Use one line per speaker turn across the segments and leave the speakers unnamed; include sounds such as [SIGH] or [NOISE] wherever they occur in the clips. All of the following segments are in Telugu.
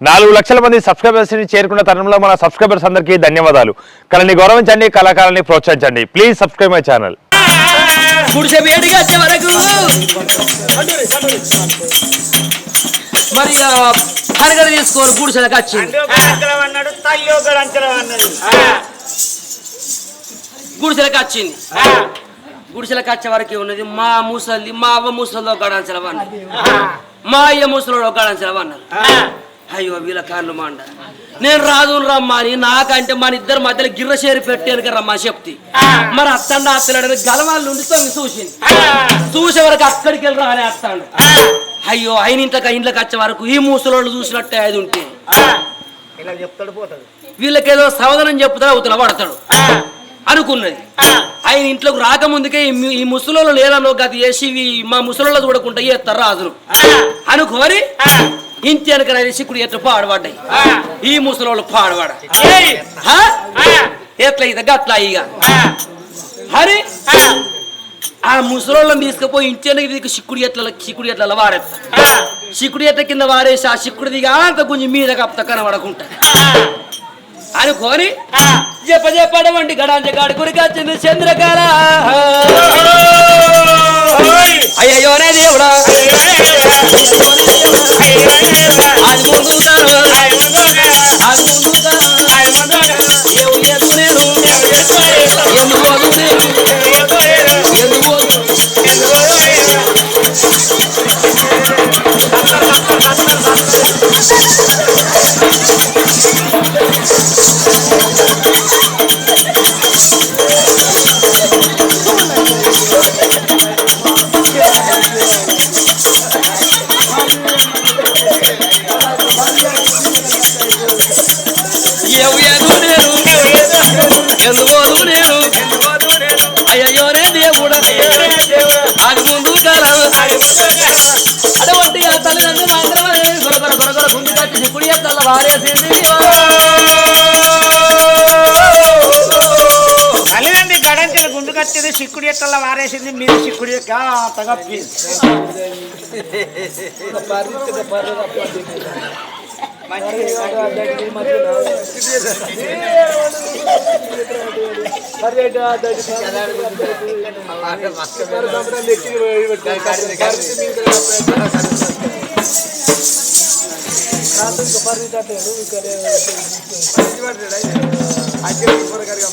నాలుగు లక్షల మంది సబ్స్క్రైబర్స్ని చేరుకున్న తరుణంలో మన సబ్స్క్రైబర్స్ అందరికీ ధన్యవాదాలు. కళని గౌరవించండి కళాకారాన్ని ప్రోత్సహించండి. ప్లీజ్ సబ్స్క్రైబ్ మై ఛానల్
మరి తీసుకోవాలి గుడిసెలకు వచ్చింది వచ్చింది వచ్చే వరకు ఉన్నది మా ముసలి మా అవ్వ ముసలిలో అన్నది మా అయ్య ముసలిలో అన్నారు అయ్యో వీళ్ళ కాళ్ళు మాండ. నేను రాదు రమ్మా అని నాకంటే మన ఇద్దరు మధ్యలో గిర్ర చేరి పెట్టాను రమ్మా చెప్తి. మరి అత్తండ అత్తలేడు గలవాళ్ళు ఉండి తొంగి చూసింది. చూసే వరకు అక్కడికి వెళ్ళి రాని అత్తాడు. అయ్యో ఆయన ఇంట్లోకి ఇంట్లోకి వచ్చే వరకు ఈ ముసలోళ్ళు చూసినట్టే అది ఉంటే.
చెప్తాడు పోతాడు.
వీళ్ళకేదో సమాధానం చెప్తాడు అవుతున్నా పడతాడు. అనుకున్నది. ఆయన ఇంట్లోకి రాకముందుకే ఈ ముసలోళ్ళు లేదనో గది వేసి మా ముసలోళ్ళు చూడకుండా ఎత్తారు రాజులు అనుకోని ఇంటి వెనక సిక్కుడు ఎట్లా పాడబడ్డాయి? ఈ ముసలోళ్ళు పాడబడ హా? ఎట్లా ఇది గట్లా ఇక? హరి? ఆ. ముసలోళ్ళని తీసుకుపోయి ఇంటి సిక్కుడు ఎట్ల సిక్కుడు ఎట్ల వారేస్తా సిక్కుడు ఎట్ల కింద వారేసి ఆ సిక్కుడు దిగా అంత కొంచెం మీద కప్త కనబడకుంటా. అనుకోని చెప్ప చెప్పడమండి గడాంజ గాడి గురికి వచ్చింది చంద్రకాల అయ్యోనే దేవుడా. ఇప్పుడు ఎత్తల్ల వారేసింది
తల్లిదండ్రి గడంచెల గుండు కట్టేది సిక్కుడు ఎట్టల్లా వారేసింది మీరు సిక్కుడు యొక్క తగప్పి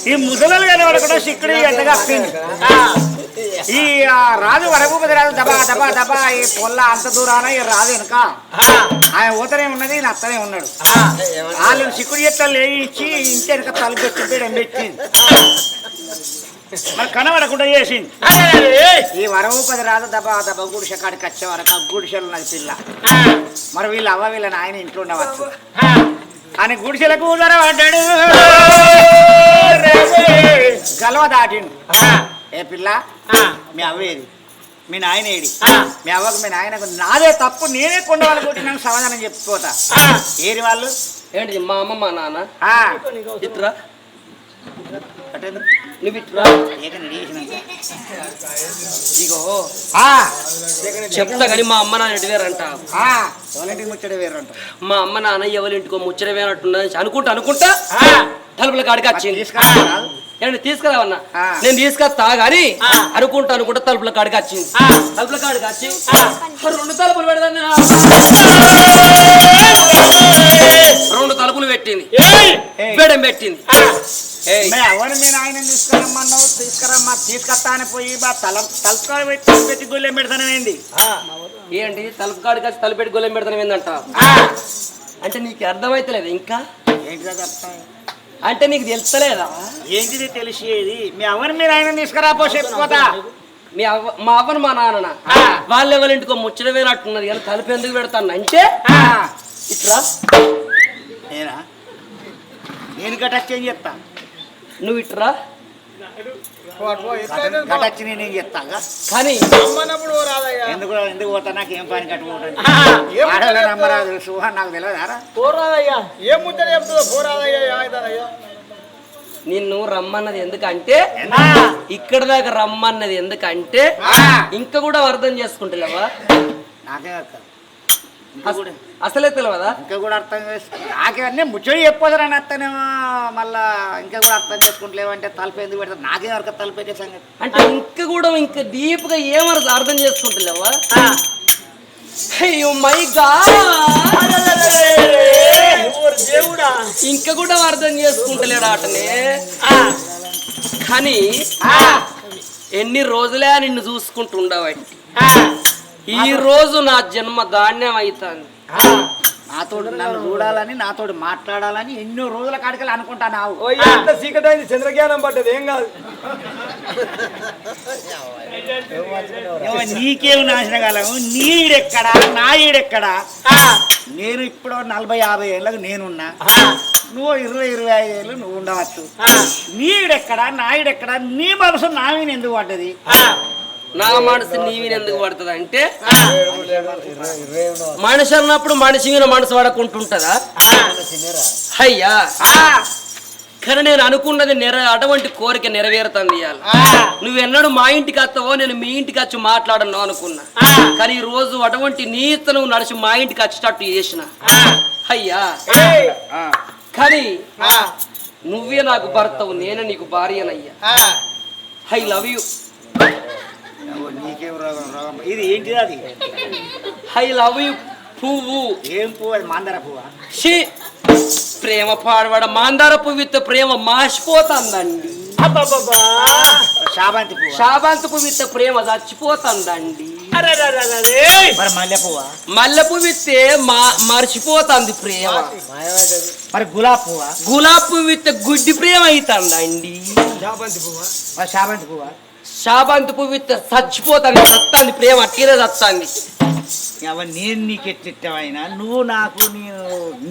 ఈ ముసలు కనబడ కూడా సిక్కుడు ఎంతగా ఈ ఆ, రాజు వరభూపతి రాజు దబా దబా దబా ఈ పొల్ల అంత దూరాన ఈ రాజు వెనుక. ఆయన ఊతనే ఉన్నది ఈయన అత్తనే ఉన్నాడు. వాళ్ళు సిక్కుడు ఎట్లా ఇచ్చి ఇంటి వెనక తలుపు పెట్టి పెట్టింది. మరి కనబడకుండా చేసింది ఈ వరభూపతి రాజు దబా దబా గుడిసె కాడికి వచ్చే వరకు ఆ గుడిసెలు ఉన్నది పిల్ల. మరి వీళ్ళ అవ్వ వీళ్ళ నాయన ఇంట్లో ఉండవచ్చు. అని గుడిసెలకు పడ్డాడు గలవ దాటిండు. ఏ పిల్ల మీ అవ్వేది మీ నాయన ఏడి మీ అవ్వకు మీ నాయనకు నాదే తప్పు నేనే కొండ వాళ్ళు కొట్టి నాకు సమాధానం చెప్పుకోతా. ఏరి వాళ్ళు?
ఏంటి మా అమ్మ మా నాన్న?
ఆ,
ఇట్రా. చెప్తా కానీ మా అమ్మ నాన్న ఎటు వేరంట
ఆ, ఎవరింటికి ముచ్చట వేరంట
మా అమ్మ నాన్న ఎవరి ఇంటికో ముచ్చట వేనట్టున్నది అనుకుంటా అనుకుంటా తలుపుల కాడికి వచ్చింది. ఏంటి తీసుకురావన్నా. నేను తీసుకొస్తా గాని అనుకుంటా అనుకుంటా తలుపుల కాడికి వచ్చింది. తలుపుల కాడికి వచ్చి రెండు తలుపులు పెడదాన్ని రెండు తలుపులు పెట్టింది. పెట్టింది.
ఎవరు మీ నాయన తీసుకురమ్మన్నావు తీసుకురమ్మా తీసుకొస్తా అని పోయి బా తల పెట్టి పెట్టి గుళ్ళెం పెడతాను ఏంది?
ఏంటి? తలుపు కాడికి వచ్చి తలుపు పెట్టి గొల్లెం పెడతాను ఏందంట? అంటే నీకు అర్థమైతలేదు ఇంకా?
చెప్తా
అంటే నీకు తెలుస్తలేదా?
ఏంటిది తెలిసేది? మీ ఎవరు మీ నాయన తీసుకురాపో చెప్పుకోతా
మీ అవ్వ మా అవ్వను మా నాన్న వాళ్ళ ఎవరి ఇంటికో ముచ్చట వేనట్టున్నది కానీ తలుపు ఎందుకు పెడతాను? అంటే? ఇట్లా
నేనా? నేను గటచ్చి ఏం చెప్తా?
నువ్వు ఇట్రా.
నేనేం చెప్తాగా
కానీ
ఎందుకు ఎందుకు పోతా? నాకు ఏం పని కట్టుకుంటాను ఆడవాళ్ళ నమ్మరాదు సుహాన్ నాకు తెలియదారా
పోరాదయ్యా. ఏం ముచ్చట చెప్తుందో పోరాదయ్యా ఆయుధాలయ్యా
నిన్ను రమ్మన్నది ఎందుకంటే ఇక్కడ దాకా రమ్మన్నది ఎందుకంటే ఇంకా కూడా అర్థం చేసుకుంటలేవా?
నాకే
అసలే తెలియదా
ఇంకా కూడా అర్థం చేసుకో నాకేమన్నీ ముచ్చడి చెప్పొదరని అత్తనేమో మళ్ళా ఇంకా కూడా అర్థం చేసుకుంటలేవంటే తలుపు ఎందుకు పెడతారు? నాకే వరకు తలుపు సంగతి.
అంటే ఇంకా కూడా ఇంకా డీప్గా ఏమని అర్థం చేసుకుంటలేవా? అయ్యో మై
దేవుడా?
ఇంకా కూడా అర్థం చేసుకుంటలేడు ఆటనే. కానీ ఎన్ని రోజులే నిన్ను చూసుకుంటుండవంటి ఈ రోజు నా జన్మ ధాన్యం అవుతుంది
నాతో నన్ను చూడాలని నాతో మాట్లాడాలని ఎన్నో రోజుల కాడికలు అనుకుంటా నావు
ఓ ఎంత చీకటి అయింది చంద్రజ్ఞానం పడ్డది ఏం కాదు.
నీకేం నాశనం కాలము నీడెక్కడా నా ఈడెక్కడా? నేను ఇప్పుడు నలభై యాభై ఏళ్ళకు నేనున్నా. నువ్వు ఇరవై ఇరవై ఐదు ఏళ్ళు నువ్వు ఉండవచ్చు. నీడెక్కడా నాయుడెక్కడా నీ మనసు నా మీద ఎందుకు పడ్డది?
నా మనసు నీ మీద ఎందుకు పడుతుంది అంటే మనిషి అన్నప్పుడు మనిషి మీద మనసు పడకుంటుంటదా? అయ్యా కానీ నేను అనుకున్నది నెర అటువంటి కోరిక నెరవేరుతుంది ఇవాళ. నువ్వెన్నడు మా ఇంటికి వస్తావో నేను మీ ఇంటికి వచ్చి మాట్లాడను అనుకున్నా. కానీ ఈ రోజు అటువంటి నీత నువ్వు నడిచి మా ఇంటికి వచ్చేటట్టు చేసిన. అయ్యా కానీ నువ్వే నాకు భర్తవు నేనే నీకు భార్యనయ్యా. ఐ లవ్ యూ
నీకేం రోగం రోగం. ఇది ఏంటిది అది?
ఐ లవ్ యూ పువ్వు.
ఏం పువ్వు అది? మందర పువ్వా?
షీ ప్రేమ పాడవాడ మాందార పువ్వుతో ప్రేమ మాసిపోతుందండి.
శాబంతి పువ్వు?
శాబాంత పువ్వుతో ప్రేమ చచ్చిపోతుందండి.
మరి మల్లె పువ్వా?
మల్లె పువ్వుతే మా మర్చిపోతుంది ప్రేమ.
మరి గులాబ్ పువ్వా?
గులాబ్ పువ్వుతో గుడ్డి ప్రేమ అవుతుందండి
చామంతి పువ్వా?
మరి శాబంతి పువ్వా?
శాబాంత పువ్వుతో చచ్చిపోతుంది సత్తాంది ప్రేమ అట్టినే చత్తాంది
నేను నీకు ఎట్టిష్టమైనా నువ్వు నాకు నేను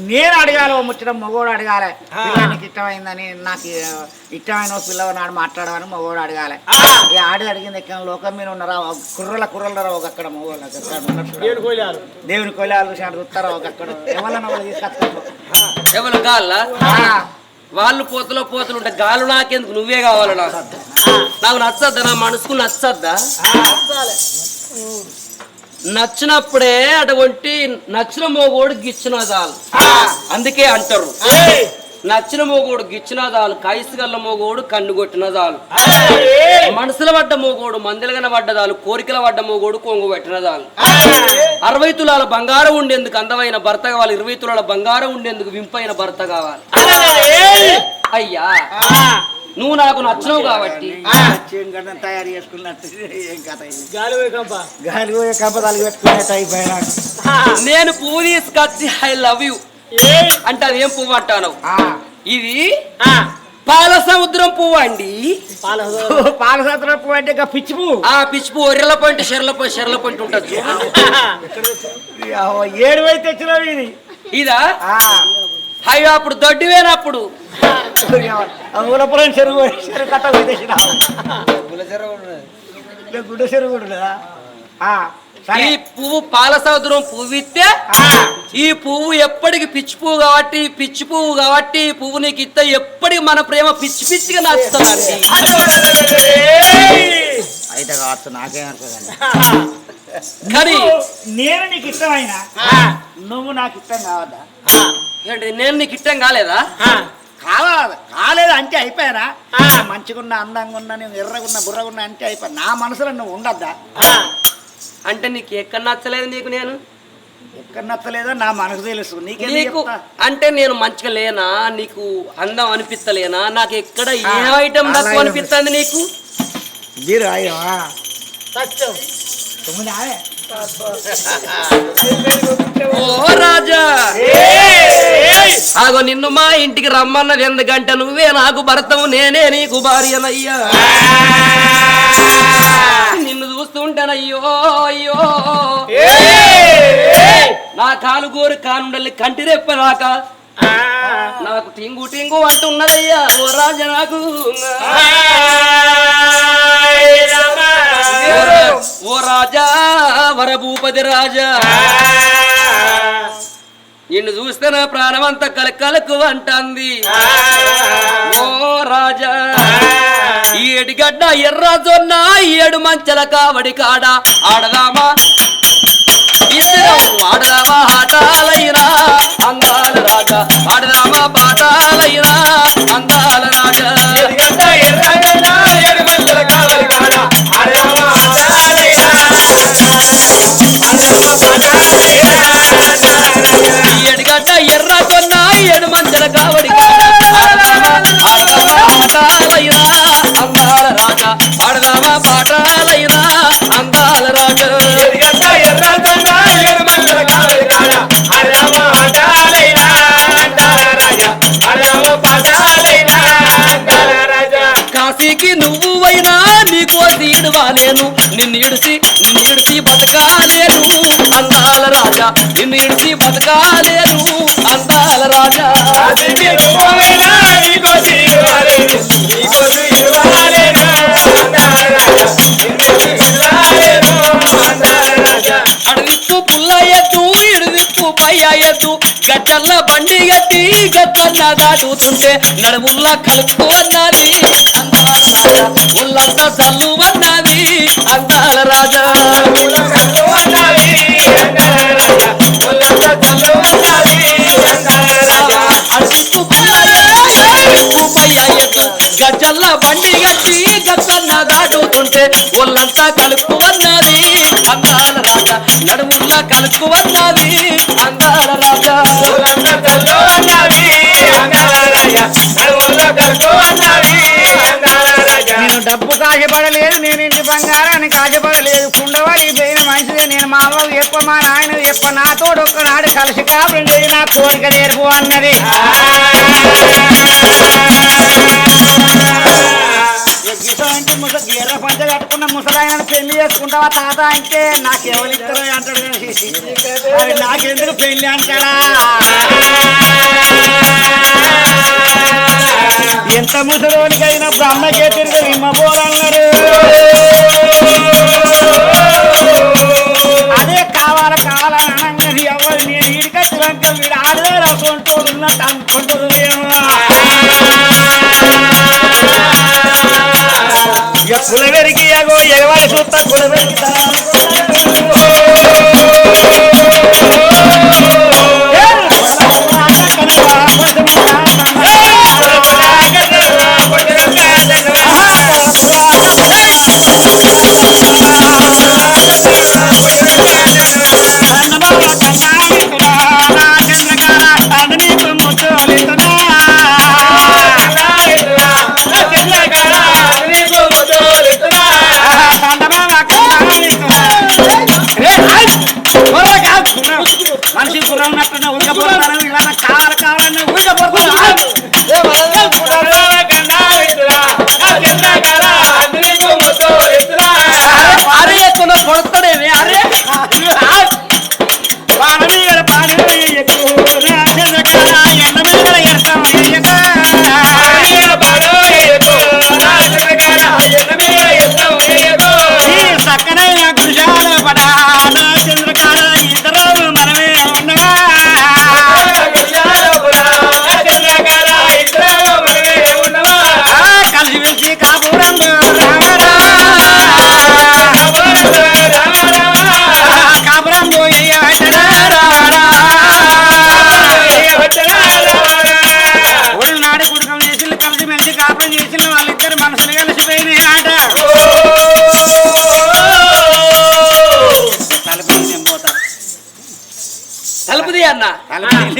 నేను అడగాలి ఓ ముచ్చడం మగోడు అడగాలి. పిల్ల నీకు ఇష్టమైందని నాకు ఇష్టమైన ఓ పిల్లవ నాడు మాట్లాడమని మగోడు అడగాలి. ఈ ఆడి అడిగింది ఎక్కడ? లోకం మీద ఉన్నారా కుర్రల కుర్రల ఒక అక్కడ మగోళ్ళు దేవుని కొలాలు. చూస్తారా ఒక అక్కడ. ఎవరన్నా తీసుకొస్తారు.
ఎవరు వాళ్ళు పోతలో పోతలు ఉంటే గాలు నాకెందుకు? నువ్వే కావాలి నాకు. నాకు నచ్చద్దా? నా మనసుకు నచ్చద్దా? నచ్చినప్పుడే అటువంటి నచ్చిన మోగోడు గిచ్చిన చాలు. అందుకే అంటారు. నచ్చిన మోగోడు గిచ్చిన చాలు కైసుగల్ల మోగోడు కన్ను కొట్టిన చాలు. మనసుల పడ్డ మోగోడు మందిలగన పడ్డ చాలు కోరికల పడ్డ మోగోడు కొంగు పెట్టిన చాలు. అరవై తులాల బంగారం ఉండేందుకు అందమైన భర్త కావాలి ఇరవై తులాల బంగారం ఉండేందుకు వింపైన భర్త కావాలి. అయ్యా నువ్వు నాకు నచ్చినవు కాబట్టి.
తయారు చేసుకున్నట్టు.
నేను పువ్వు తీసుకొచ్చి ఐ లవ్ యు. అంటే అదేం పువ్వు అంటాను? ఇది పాల సముద్రం పువ్వు అండి.
పాలసత్రం పువ్వు అంటే ఇక పిచ్చి పువ్వు.
ఆ పిచ్చి పువ్వు. ఒర్రెల పంట షెర్ల పంట షెర్ల పంట ఉంటుంది చూడు.
ఏడు అయితే తెచ్చినావు ఇది.
ఇదా?
ఆ,
అయ్యో అప్పుడు దొడ్డివేనప్పుడు
ఆ ఊలపురం చెరువు చెరువు కట్ట గుడ్డ చెరువు కూడా
ఈ పువ్వు పాల సముద్రం పువ్వు ఇస్తే
ఆ,
ఈ పువ్వు ఎప్పటికి పిచ్చి పువ్వు కాబట్టి పిచ్చి పువ్వు కాబట్టి ఈ పువ్వు నీకు ఇస్తే ఎప్పటికి మన ప్రేమ పిచ్చి పిచ్చిగా నచ్చుతుందండి
అయితే కావచ్చు నాకేం అనుకోదండి
కానీ
నేను నీకు ఇష్టమైన? నువ్వు నాకు ఇష్టం కావద్దా?
ఏంటి నేను నీకు ఇష్టం కాలేదా?
కావాలి? కాలేదు అంటే అయిపోయానా మంచిగున్నా అందంగా ఉన్నా నేను ఎర్రగున్నా బుర్రగున్నా అంటే అయిపోయా నా మనసులో నువ్వు ఉండద్దా?
అంటే నీకు ఎక్కడ నచ్చలేదు నీకు నేను?
ఎక్కడ నచ్చలేదో? నా మనసు తెలుసు. నీకే
నీకు అంటే నేను మంచిగా లేనా? నీకు అందం అనిపిస్తలేనా? నాకు ఎక్కడ ఏ ఐటమ్ తక్కువ
ఏం
అనిపిస్తుంది నీకు?
మీరు.
ఓ రాజా! ఆగో నిన్ను మా ఇంటికి రమ్మన్నది ఎందుకంటే నువ్వే నాకు భర్తవు నేనే నీకు భార్యనయ్యా. చూస్తుంటానయ్యో అయ్యో. నా కాలు గోరు కానుండల్లి కంటి రెప్పదాకా నాకు టింగు టింగు అంటున్నదయ్యా ఓ రాజా నాకు. ఓ రాజా వరభూపతి రాజా. నిన్ను చూస్తే నా ప్రాణం అంతా కలకలకు అంటాంది ఓ రాజా. ఈ ఎడిగడ్డ ఎర్ర జొన్న ఈ ఏడు మంచల కావడి కాడ ఆడదామా ఇద్దరం ఆడదామా ఆటాలైనా అందాల రాజా ఆడదామా పాటాలైనా అందాల రాజా బతికి నువ్వు అయినా నీకో తీడు నిన్ను ఇడిసి నిన్ను ఇడిసి బతకాలేను అందాల రాజా. నిన్ను ఇడిసి బతకాలేను అందాల రాజా. అడవిప్పు పయ్య ఎద్దు బండి గట్టి గద్దన్న దాటుతుంటే నడుముల్ల కలుపు అన్నది. అందాల రాజా ఉల్లంతా చల్లు అన్నది. అందాల రాజా. గజ్జల్ల బండి గట్టి గద్దన్న దాటుతుంటే ఒళ్ళంతా కలుపు అన్నది. అందాల రాజా. నడుముల్లా కలుపు అన్నది అందాల రాజా.
నేను డబ్బు కాజపడలేదు నేను ఇంటి బంగారాన్ని కాజపడలేదు కుండవాడి పోయిన మనిషిదే నేను మా అమ్మకు చెప్ప మా నాయన చెప్ప. నాతోడు ఒక్కనాడు కలిసి చేయి నా కోరిక నేర్పు అన్నది. అంటే ముస గీర్ర పంచ కట్టుకున్న ముసలాయన పెళ్ళి చేసుకుంటావా తాత అంటే? నాకెవరు ఇద్దరు అంటాడు మరి నాకెందుకు పెళ్ళి అంటాడా? ఎంత ముసలోనికైనా బ్రహ్మకే తిరిగి ఇమ్మబోరన్నారు కులవెరికి అగో ఎగవాడి చూస్తా కులవెరికి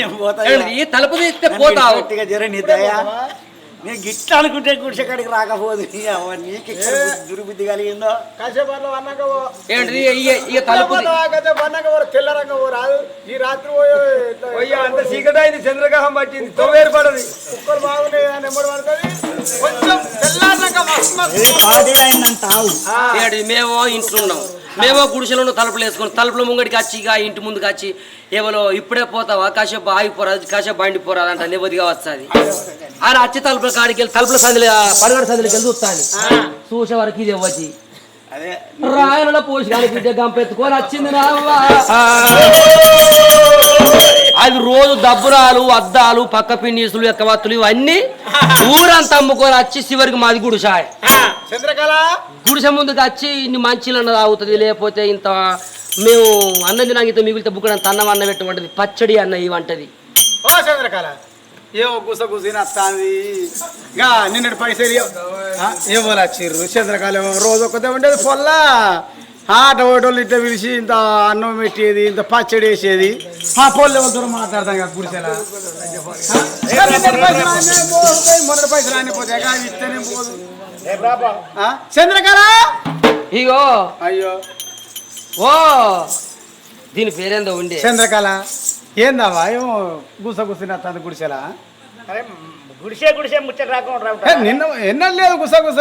నేను పోతా
ఈ తలుపు తీస్తే పోతావు.
గట్టిగా జర నీ దయ నేను గిట్ట అనుకుంటే గుడిసెకాడికి రాకపోదు. నీకు దుర్బుద్ధి కలిగిందో?
కాసేపట్లో అన్నాక
తలుపు
తెల్లరంగా రాదు. ఈ రాత్రి పోయో
అంత చీకటి అయింది చంద్రగ్రహం పట్టింది తొవ్వేరు పడది.
కుక్కలు బాగున్నాయి? పడుతుంది. కొంచెం తెల్లారినాక
మేము ఇంట్లో ఉన్నాం. మేమో గుడిసెలో తలుపులు వేసుకొని తలుపుల ముంగడికి వచ్చి ఇక ఇంటి ముందుకు వచ్చి ఏవలో ఇప్పుడే పోతావా? కాసేపు ఆగిపోరాదు కాసేపు బండిపోరాదు అంట నెమ్మదిగా వస్తుంది. ఆయన వచ్చి తలుపుల కాడికి వెళ్ళి తలుపుల సందులు పడగడ సందులకి వెళ్ళి చూస్తాను చూసే వరకు ఇది ఇవ్వచ్చి రాయనలో బిడ్డ గంపెత్తుకొని వచ్చింది రావ్వా అది రోజు దబ్బురాలు అద్దాలు పక్క పిన్నీసులు ఎక్కవత్తులు ఇవన్నీ ఊరంతా అమ్ముకొని వచ్చి చివరికి మాది గుడిసాయ్
చంద్రకళ?
గుడిసె ముందుకు వచ్చి ఇన్ని మంచిలు అన్నది అవుతుంది లేకపోతే ఇంత మేము అన్నం తినాగితే మిగిలితే బుక్కడంత అన్నం అన్న పెట్టమంటది పచ్చడి అన్న ఇవంటది
ఓ చంద్రకళ. ఏ గుస గుసిన వస్తాంది గా నిన్నటి పైసలు ఎవరు వచ్చిర్రు చంద్రకళ రోజు ఒక్కదే ఉండేది పొల్ల. ఆట ఓటోళ్ళు ఇట్లా పిలిచి ఇంత అన్నం పెట్టేది ఇంత పచ్చడి వేసేది. ఆ పొల్లు ఎవరితో మాట్లాడతాం కదా గుడిసెలా? నిన్నటి పైసలు అన్నీ పోతాయి, ఇస్తేనే పోదు. ఆ? చంద్రకళ?
ఇగో.
అయ్యో.
ఓ. దీని పేరేందో ఉండే.
చంద్రకళ. ఏందవ్వా? ఏమో గుసగుసిన గుసిన గుడిసెలా?
అరే గుడిసే గుడిసే ముచ్చట రాకుండా
నిన్న ఎన్న లేదు గుస గుస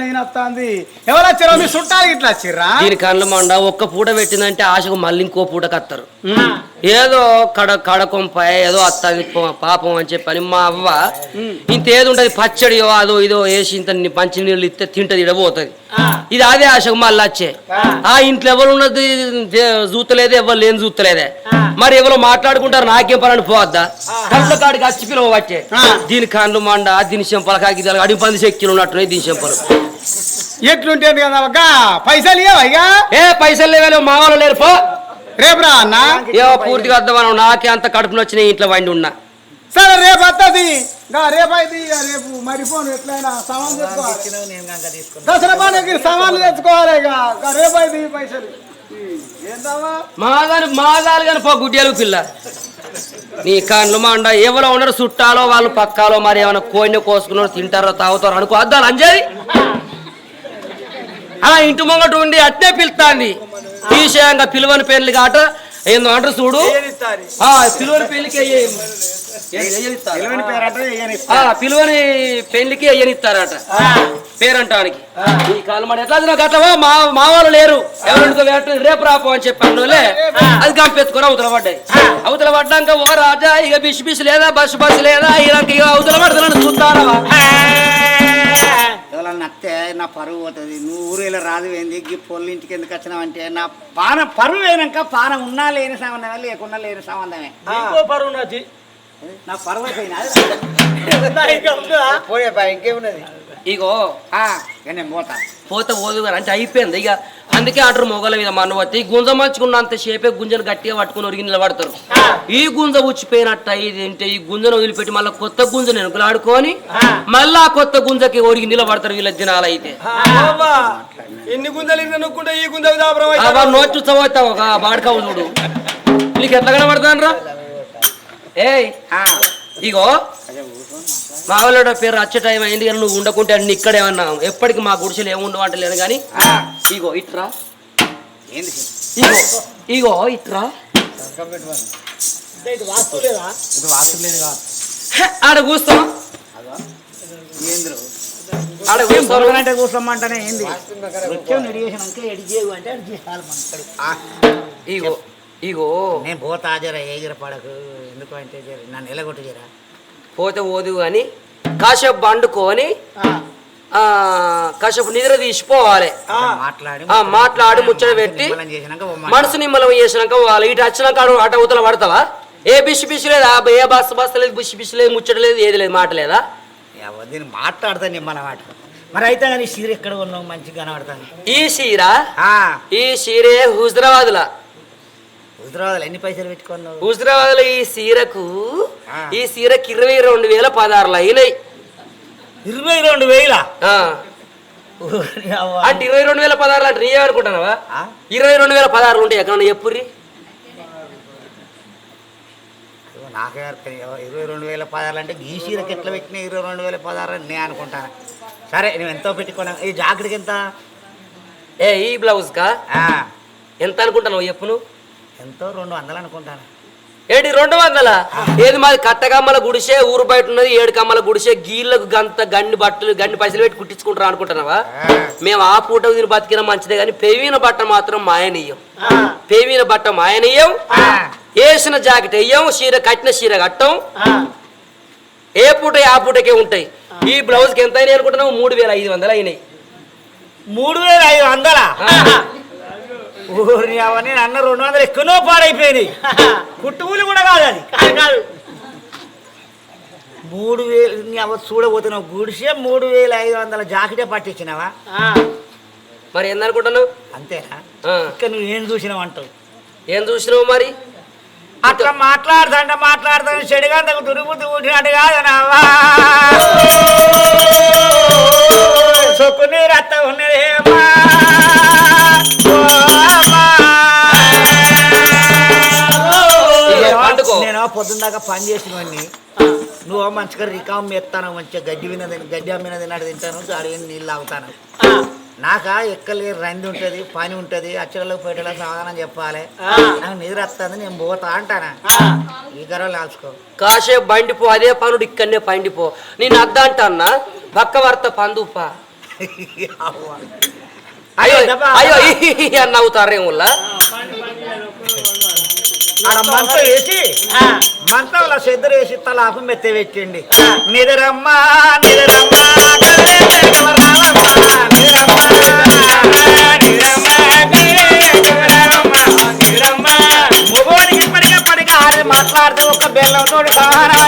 నేను వస్తుంది. ఎవరు వచ్చారో? మీ చుట్టాలు ఇట్లా వచ్చిర్రా
దీని కళ్ళు మండ ఒక్క పూట పెట్టిందంటే ఆశకు మళ్ళీ ఇంకో పూట కత్తరు. ఏదో కడ కడకొంప ఏదో అత్తది పాపం అని చెప్పని మా అవ్వ ఇంత ఏది ఉంటది? పచ్చడియో అదో ఇదో వేసి ఇంత మంచి నీళ్ళు ఇస్తే తింటది ఇడబోతుంది ఇది అదే ఆశకు మళ్ళీ వచ్చే. ఆ. ఇంట్లో ఎవరు ఉన్నది? చూస్తలేదే ఎవరు లేని చూస్తలేదే మరి ఎవరో మాట్లాడుకుంటారు నాకేం పని పోవద్దా? కళ్ళ కాడికి వచ్చి పిలవ వచ్చే దీని కండ్లు మండ దీని చెంపల కాకి అడి పంది శక్తులు ఉన్నట్టున్నాయి దీని చెంపలు
ఎట్లుంటే కదా అక్క పైసలు ఇక?
ఏ పైసలు లేవలేవు మా వాళ్ళు లేరు పో.
రేపు రా అన్న?
ఏవో పూర్తిగా అర్థం నాకే అంత కడుపున వచ్చిన ఇంట్లో వండి ఉన్నా.
సరే రేపు వస్తుంది రేపు అయితే రేపు మరి ఫోన్ ఎట్లయినా తెచ్చుకోవాలి. దసరా సామాన్లు తెచ్చుకోవాలి రేపు అయితే పైసలు.
మాదాని మాదాలు కానీ పో గుడ్డేలు పిల్ల. నీ కళ్ళు మండ ఎవరో ఉన్నారు చుట్టాలో వాళ్ళు పక్కాలో మరి ఏమైనా కోయిన కోసుకున్నారో తింటారో తాగుతారో అనుకో అద్దాలు అంజేది. ఆ ఇంటి ముంగట ఉండి అట్నే పిలుస్తాంది తీసేయంగా పిలువని పెళ్ళి కాట ఏందో అంటారు చూడు? పిలువని పెళ్ళికి పిలువని పెళ్ళికి అయ్యనిస్తారట. పేరంటానికి. ఈ కాలం మరి ఎట్లా నాకు అట్లా మా మా వాళ్ళు లేరు. ఎవరికో వేట రేపు రాపో అని చెప్పాను వాళ్ళే. అది కంపెత్తుకొని అవతల పడ్డాయి. అవతల పడ్డాక ఓ రాజా ఇక బిష్ బిష్ లేదా బస్ బస్ లేదా ఇక ఇక అవతల పడుతున్నాను చూస్తానవా
ఎవరన్నా అత్తే నా పరువు పోతుంది. నువ్వు ఊరేలో రాదు ఏంది? ఈ పొల్లు ఇంటికి ఎందుకు వచ్చినావంటే నా పాన పరువు అయినాక పాన ఉన్నా లేని సంబంధమే లేకున్నా లేని సంబంధమే. పరువు ఇంకేమున్నది?
ఇగో
నేను పోతా.
పోత పోదు గారు అంటే అయిపోయింది. ఇక అందుకే అంటారు మొగల మీద మనవత్తి గుంజ మంచుకున్నంత సేపే గుంజను గట్టిగా పట్టుకుని ఒరిగి నిలబడతారు. ఈ గుంజ ఉచ్చిపోయినట్టు ఇది అంటే ఈ గుంజను వదిలిపెట్టి మళ్ళీ కొత్త గుంజను ఎనుకలాడుకొని మళ్ళా కొత్త గుంజకి ఒరిగి నిలబడతారు వీళ్ళ జనాలు అయితే
ఎన్ని గుంజలు నొక్కుంటే ఈ
అబ్బా నోటు ఒక బాడకావు చూడు. నీకు ఎట్లా కనబడతాను రా ఏయ్
ఆ,
ఇగో మా వాళ్ళ పేరు వచ్చే టైం అయింది కానీ నువ్వు ఉండకుంటే అన్ని ఇక్కడే ఉన్నా ఎప్పటికి మా గుడిసెలు ఏముండవు అంటలేను కానీ ఇగో ఇట్రా.
ఏంది?
ఇగో ఇగో ఇట్రా.
లేదు?
ఆడ కూస్తాం
ఏంది? అంటే. ఆ,
ఇగో ఇగో.
నేను పోతా జర ఏ జర పడకు. ఎందుకు అంటే జర నన్ను ఎలగొట్టు జర.
పోతే పోదు కానీ కాసేపు బండుకొని ఆ, కాసేపు నిద్ర తీసిపోవాలి
మాట్లాడి
మాట్లాడి ముచ్చట పెట్టి. మనసు నిమ్మలం చేసినాక వాళ్ళు ఇటు వచ్చినాక అటు అవతల పడతావా? ఏ బిషి బిషి లేదా? ఏ బస్సు బస్సు లేదు బిషి బిషి లేదు ముచ్చట లేదు ఏది లేదు మాట లేదా?
ఎవ, దీన్ని మాట్లాడతా నిమ్మల మాట మరి అయితే కానీ సీర ఎక్కడ ఉన్నావు మంచిగా కనబడతాను
ఈ
ఆ,
ఈ చీరే హుజరాబాద్ల.
హుజరాబాద్లో ఎన్ని పైసలు పెట్టుకున్నావు?
హుజరాబాద్లో ఈ చీరకు
ఆ.
ఈ చీరకి ఇరవై రెండు వేల పదహారులు అయినాయి.
ఇరవై రెండు వేల?
ఆ. అంటే ఇరవై రెండు వేల పదహారులు అంటే నీయేమనుకుంటున్నావా
ఆ?
ఇరవై రెండు వేల పదహారులు ఉంటాయి ఎక్కడ చెప్పుర్రి
నాకే. ఇరవై రెండు వేల పదహారు అంటే ఈ సీరకి ఎట్లా పెట్టినా ఇరవై రెండు వేల పదహారు అని నేను అనుకుంటాను. సరే నువ్వు ఎంతో పెట్టుకున్నా ఈ జాకెట్కి ఎంత?
ఏ ఈ బ్లౌజ్ కా
ఆ,
ఎంత అనుకుంటున్నావు? చెప్పు నువ్వు.
ఎంతో రెండు వందలు అనుకుంటాను.
ఏంటి రెండు వందల? ఏది మాది కట్టకమ్మల గుడిసే ఊరు బయట ఉన్నది ఏడు కమ్మల గుడిసే గీళ్ళకు గంత గండి బట్టలు గండి పైసలు పెట్టి కుట్టించుకుంటారా అనుకుంటున్నావా? మేము ఆ పూట తిని బతికిన మంచిదే కానీ పెవిన బట్ట మాత్రం మాయనీయం. పెవిన బట్ట మాయనీయం. వేసిన జాకెట్ వెయ్యం చీర కట్టిన చీర కట్టం. ఏ పూట ఆ పూటకే ఉంటాయి. ఈ బ్లౌజ్కి ఎంత అయినాయి అనుకుంటున్నావు? మూడు వేల ఐదు వందలు అయినాయి.
మూడు వేల ఐదు వందలా? ఊరిని అవన్నీ అన్న రెండు వందలు ఎక్కువనో పాడైపోయినాయి. [LAUGHS] కుట్టుకూలి కూడా కాదు అది. కాదు మూడు వేలు అవ చూడబోతున్నావు గుడిసే మూడు వేల ఐదు వందల జాకెటే పట్టించినావా?
మరి ఏందనుకుంటున్నావు?
అంతేనా? ఇక్కడ నువ్వు ఏం చూసినావు అంటావు?
ఏం చూసినావు మరి?
అట్లా మాట్లాడుతాంటే మాట్లాడుతాను చెడుగంతకు దురుబుద్ధి పుట్టినట్టు కాదు నావా సొక్కుని రత్త ఉన్నది అమ్మా. పొద్దున్న దాకా పని చేసినవన్నీ నువ్వు మంచిగా రికామ్ ఎత్తాను మంచిగా గడ్డి వినది గడ్డి అమ్మిన తిన్నాడు తింటాను అడిగిన నీళ్ళు తాగుతాను. నాక ఎక్కలే రంది ఉంటది పని ఉంటది అచ్చలకు పెట్టేలా సమాధానం చెప్పాలి. నాకు నిద్ర వస్తుంది నేను పోతా అంటానా? ఈ గర్వం లాల్చుకో
కాసేపు బండిపో అదే పనుడు ఇక్కడనే పండిపో. నేను అద్ద అంటన్నా? పక్క వార్త పందుపా. [LAUGHS]
అవ్వ.
అయ్యో అయ్యో
దబ్బా. ఆడ మంచం వేసి. వేసి తలాపు మెత్త పెట్టండి నిద్రమ్మ నిద్రమ్మ కదిలే మేఘమ రావమ్మ, నిద్రమ్మ, నిద్రమ్మ, నిద్రమ్మ. మొగోనికి ఇప్పటికే పడిగా ఆడే మాట్లాడితే ఒక బెల్లం తోటి సమానం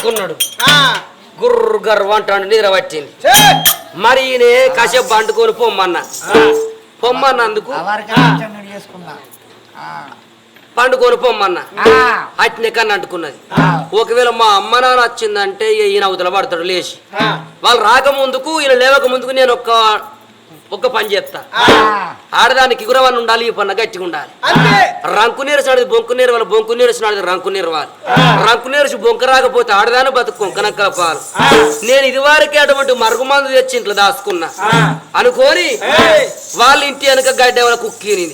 పడుకున్నాడు. గుర్రు గర్వ అంటాడు నిద్ర పట్టింది. మరి ఈయన కాసేపు బండుకొని పొమ్మన్నా. పొమ్మన్నందుకు. పండుకొని పొమ్మన్నా.
ఆ.
అట్నే కన్నా అంటుకున్నది.
ఆ.
ఒకవేళ మా అమ్మ నాన్న వచ్చిందంటే ఈయన అవతల పడతాడు లేచి. వాళ్ళు రాకముందుకు ఈయన లేవక ముందుకు నేను ఒక్క ఒక్క పని చెప్తా
ఆ.
ఆడదానికి గురవని ఉండాలి ఈ పన్న గట్టిగా ఉండాలి. రంకు నీరసినది బొంకు నీరు వాళ్ళు బొంకు నీరసినది రంకు నీరు వాళ్ళు రంకు నీరసి బొంక రాకపోతే ఆడదాని బతుకు పాలు నేను ఇది వరకే అటువంటి మరుగు మందు తెచ్చి ఇంట్లో దాచుకున్నా. అనుకోని వాళ్ళ ఇంటి వెనక గడ్డ వాళ్ళ కుక్కీని